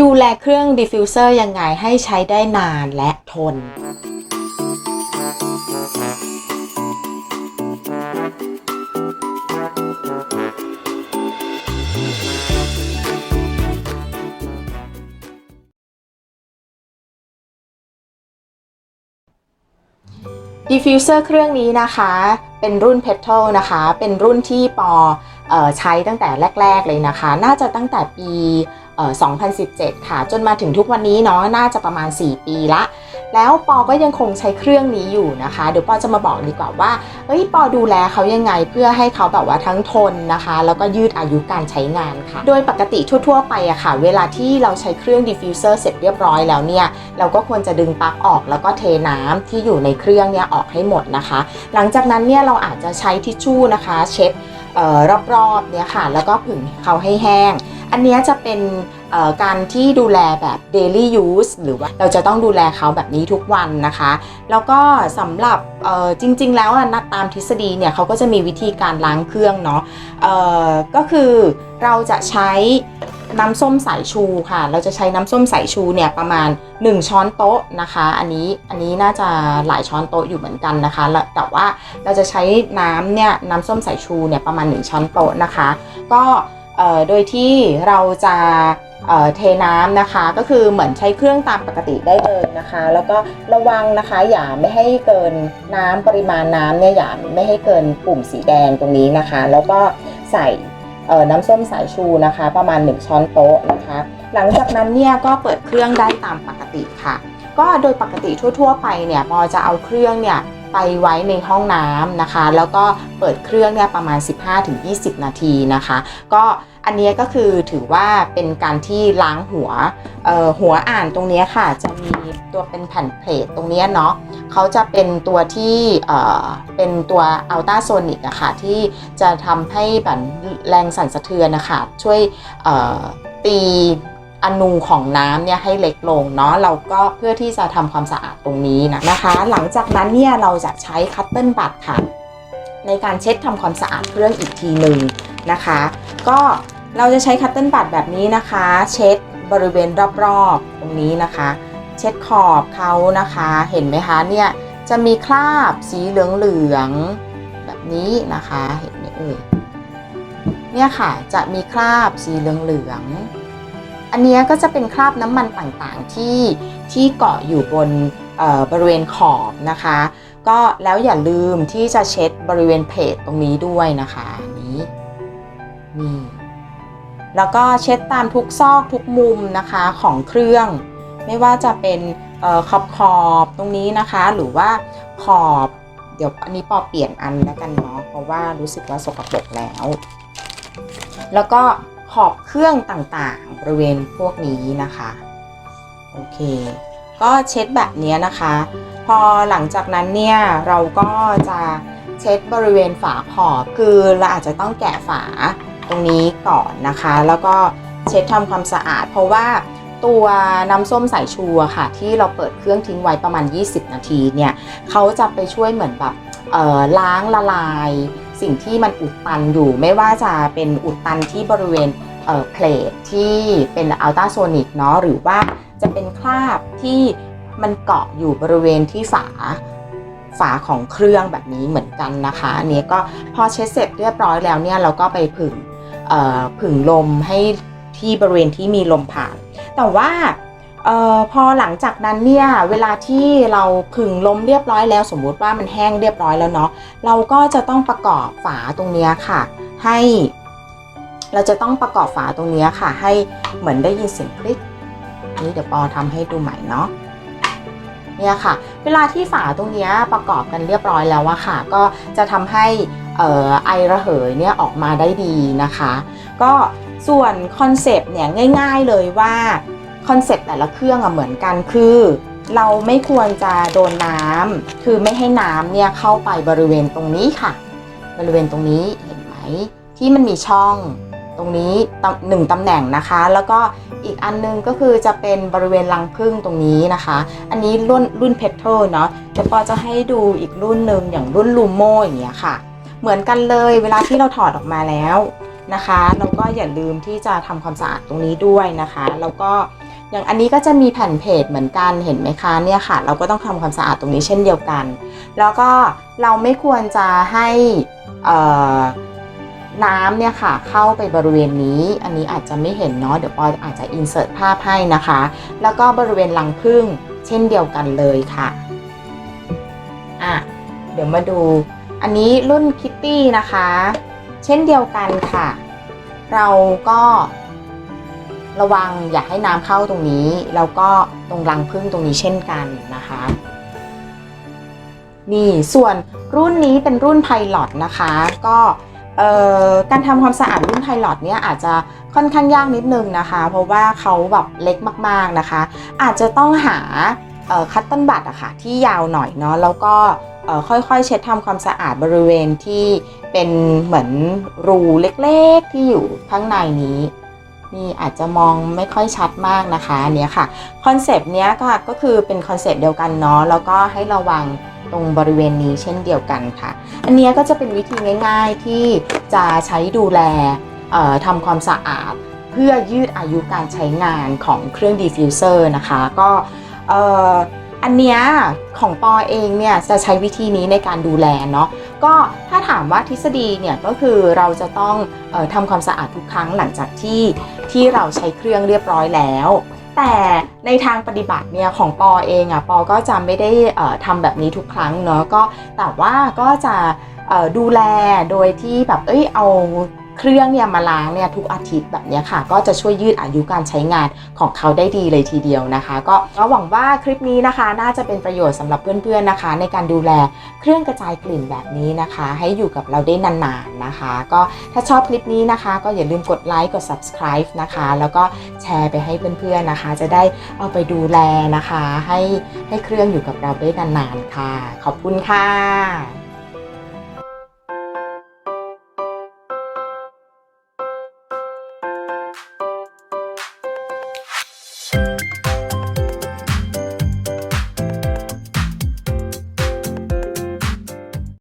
ดูแลเครื่องดิฟฟิวเซอร์ยังไงให้ใช้ได้นานและทน ดิฟฟิวเซอร์เครื่องนี้นะคะ เป็นรุ่น p e t a l นะคะ เป็นรุ่นที่ปอออใช้ตั้งแต่แรก ๆ เลยนะคะ น่าจะตั้งแต่ปี 2017 ค่ะ จนมาถึงทุกวันนี้เนาะน่าจะประมาณ 4 ปีละ แล้วปอก็ยังคงใช้เครื่องนี้อยู่นะคะ เดี๋ยวปอจะมาบอกดีกว่าว่าเฮ้ยปอดูแลเขายังไงเพื่อให้เขาแบบว่าทั้งทนนะคะ แล้วก็ยืดอายุการใช้งานค่ะ โดยปกติทั่ว ๆ ไปอะค่ะ เวลาที่เราใช้เครื่องดิฟฟิวเซอร์เสร็จเรียบร้อยแล้วเนี่ย เราก็ควรจะดึงปลั๊กออกแล้วก็เทน้ำที่อยู่ในเครื่องเนี่ยออกให้หมดนะคะ หลังจากนั้นเนี่ยเราอาจจะใช้ทิชชู่นะคะ เช็ดรอบๆเนี่ยค่ะ แล้วก็ผึ่งเขาให้แห้ง อันนี้จะเป็นการที่ดูแลแบบ daily use หรือว่าเราจะต้องดูแลเขาแบบนี้ทุกวันนะคะ แล้วก็สำหรับจริง ๆ แล้วนะตามทฤษฎีเนี่ยเขาก็จะมีวิธีการล้างเครื่องเนาะก็คือเราจะใช้น้ำส้มสายชูค่ะ เราจะใช้น้ำส้มสายชูเนี่ยประมาณ 1 ช้อนโต๊ะนะคะ อันนี้อันนี้น่าจะหลายช้อนโต๊ะอยู่เหมือนกันนะคะ แต่ว่าเราจะใช้น้ำเนี่ยน้ำส้มสายชูเนี่ยประมาณ 1 ช้อนโต๊ะนะคะ ก็ โดยที่เราจะเทน้ำนะคะ ก็คือเหมือนใช้เครื่องตามปกติได้เลยนะคะ แล้วก็ระวังนะคะอย่าไม่ให้เกินน้ำปริมาณน้ำเนี่ยอย่าไม่ให้เกินปุ่มสีแดงตรงนี้นะคะ แล้วก็ใส่น้ำส้มสายชูนะคะ ประมาณ 1 ช้อนโต๊ะนะคะ หลังจากนั้นเนี่ยก็เปิดเครื่องได้ตามปกติค่ะ ก็โดยปกติทั่ว ๆ ไปเนี่ยปอจะเอาเครื่องเนี่ย ไปไว้ในห้องน้ำนะคะ แล้วก็เปิดเครื่องเนี่ยประมาณ 15-20 นาทีนะคะ ก็อันเนี้ยก็คือถือว่าเป็นการที่ล้างหัวหัวอ่านตรงเนี้ยค่ะ จะมีตัวเป็นแผ่นเพลทตรงเนี้ยเนาะเขาจะเป็นตัวที่เป็นตัวอัลตราโซนิกอะค่ะที่จะทำให้แบบแรงสั่นสะเทือนนะคะช่วยตี อนูของน้ำเนี่ยให้เล็กลงเนาะเราก็เพื่อที่จะทำความสะอาดตรงนี้นะนะคะ หลังจากนั้นเนี่ยเราจะใช้คัตเติ้ลบัตค่ะในการเช็ดทำความสะอาดเครื่องอีกทีหนึ่งนะคะ ก็เราจะใช้คัตเติ้ลบัตแบบนี้นะคะ เช็ดบริเวณรอบๆตรงนี้นะคะ เช็ดขอบเขานะคะ เห็นไหมคะเนี่ยจะมีคราบสีเหลืองๆแบบนี้นะคะเห็นไหมเอ่ยเนี่ยค่ะจะมีคราบสีเหลืองๆ อันนี้ก็จะเป็นคราบน้ำมันต่างๆที่ที่เกาะอยู่บนบริเวณขอบนะคะ ก็แล้วอย่าลืมที่จะเช็ดบริเวณเพจตรงนี้ด้วยนะคะนี้นี่แล้วก็เช็ดตามทุกซอกทุกมุมนะคะของเครื่อง ไม่ว่าจะเป็นออขอบขอบตรงนี้นะคะ หรือว่าขอบเดี๋ยวอันนี้ปอเปลี่ยนอันแล้วกันเนาะเพราะว่ารู้สึกว่าสกปรกแล้ว แล้วก็ อบเครื่องต่างๆ บริเวณพวกนี้นะคะ โอเค ก็เช็ดแบบนี้นะคะ พอหลังจากนั้นเนี่ยเราก็จะเช็ดบริเวณฝาขอบ คือเราอาจจะต้องแกะฝาตรงนี้ก่อนนะคะ แล้วก็เช็ดทำความสะอาด เพราะว่าตัวน้ำส้มสายชูค่ะ ที่เราเปิดเครื่องทิ้งไว้ประมาณ 20 นาทีเนี่ยเขาจะไปช่วยเหมือนแบบเอ่อล้างละลาย สิ่งที่มันอุดตันอยู่ ไม่ว่าจะเป็นอุดตันที่บริเวณ เออเพลทที่เป็นอัลตราโซนิกเนาะหรือว่าจะเป็นคราบที่มันเกาะอยู่บริเวณที่ฝาฝาของเครื่องแบบนี้เหมือนกันนะคะอันนี้ก็พอเช็ดเสร็จเรียบร้อยแล้วเนี่ยเราก็ไปผึ่งผึ่งลมให้ที่บริเวณที่มีลมผ่าน แต่ว่าออพอหลังจากนั้นเนี่ยเวลาที่เราผึ่งลมเรียบร้อยแล้ว สมมุติว่ามันแห้งเรียบร้อยแล้วเนาะเราก็จะต้องประกอบฝาตรงนี้ค่ะ ให้ เราจะต้องประกอบฝาตรงนี้ค่ะ ให้เหมือนได้ยินเสียงคลิก นี่เดี๋ยวปอทำให้ดูใหม่เนาะเนี่ยค่ะ เวลาที่ฝาตรงนี้ประกอบกันเรียบร้อยแล้วอะค่ะ ก็จะทำให้อ่อไอระเหยเนี่ยออกมาได้ดีนะคะ ก็ส่วนคอนเซปต์เนี่ยง่ายๆเลยว่าคอนเซปต์แต่ละเครื่องอะเหมือนกันคือ เราไม่ควรจะโดนน้ำคือไม่ให้น้ำเนี่ยเข้าไปบริเวณตรงนี้ค่ะ บริเวณตรงนี้เห็นไหมที่มันมีช่อง ตรงนี้หนึ่งตำแหน่งนะคะ แล้วก็อีกอันนึงก็คือจะเป็นบริเวณรังผึ้งตรงนี้นะคะ อันนี้รุ่นรุ่นเพทเเนาะเดี๋ยวปอจะให้ดูอีกรุ่นหนึ่งอย่างรุ่นลูโมอย่างเงี้ยค่ะ เหมือนกันเลยเวลาที่เราถอดออกมาแล้วนะคะเราก็อย่าลืมที่จะทำความสะอาดตรงนี้ด้วยนะคะ แล้วก็อย่างอันนี้ก็จะมีแผ่นเพจเหมือนกันเห็นไหมคะเนี่ยค่ะ เราก็ต้องทำความสะอาดตรงนี้เช่นเดียวกัน แล้วก็เราไม่ควรจะให้เอ่อ น้ำเนี่ยค่ะเข้าไปบริเวณนี้ อันนี้อาจจะไม่เห็นเนาะเดี๋ยวปอยอาจจะอินเสิร์ตภาพให้นะคะ แล้วก็บริเวณรังผึ้งเช่นเดียวกันเลยค่ะอะเดี๋ยวมาดู อันนี้รุ่นคิตตี้นะคะ เช่นเดียวกันค่ะ เราก็ระวังอย่าให้น้ำเข้าตรงนี้ แล้วก็ตรงรังผึ้งตรงนี้เช่นกันนะคะ นี่ส่วนรุ่นนี้เป็นรุ่นไพลอตนะคะ ก็ การทำความสะอาดรุ่นไพลอตเนี่ยอาจจะค่อนข้างยากนิดนึงนะคะ เพราะว่าเขาแบบเล็กมากๆนะคะ อาจจะต้องหาคัตเติ้ลบัตอะค่ะที่ยาวหน่อยเนาะแล้วก็ค่อยๆ เช็ดทำความสะอาดบริเวณที่เป็นเหมือนรูเล็กๆที่อยู่ข้างในนี้นี่อาจจะมองไม่ค่อยชัดมากนะคะเนี้ยค่ะคอนเซปต์เนี้ยก็ก็คือเป็นคอนเซปต์เดียวกันเนาะแล้วก็ให้ระวัง ตรงบริเวณนี้เช่นเดียวกันค่ะ อันนี้ก็จะเป็นวิธีง่ายๆที่จะใช้ดูแลเอ่อทำความสะอาด เพื่อยืดอายุการใช้งานของเครื่องดีฟิวเซอร์นะคะ ก็เอ่ออันเนี้ยของปอเองเนี่ยจะใช้วิธีนี้ในการดูแลเนาะก็ถ้าถามว่าทฤษฎีเนี่ยก็คือเราจะต้องเออทำความสะอาดทุกครั้งหลังจากที่ที่เราใช้เครื่องเรียบร้อยแล้ว แต่ในทางปฏิบัติเนี่ยของปอเองอะ่ะปอก็จะไม่ได้ทำแบบนี้ทุกครั้งเนาะก็แต่ว่าก็จะดูแลโดยที่แบบเอ้ยเอา เครื่องเนี่ยมาล้างเนี่ยทุกอาทิตย์แบบนี้ค่ะ ก็จะช่วยยืดอายุการใช้งานของเขาได้ดีเลยทีเดียวนะคะ ก็หวังว่าคลิปนี้นะคะ น่าจะเป็นประโยชน์สำหรับเพื่อนๆนะคะ ในการดูแลเครื่องกระจายกลิ่นแบบนี้นะคะ ให้อยู่กับเราได้นานๆนะคะ ก็ถ้าชอบคลิปนี้นะคะ ก็อย่าลืมกดไลค์กด subscribe นะคะ แล้วก็แชร์ไปให้เพื่อนๆนะคะ จะได้เอาไปดูแลนะคะ ให้ให้เครื่องอยู่กับเราได้นานๆค่ะ ขอบคุณค่ะ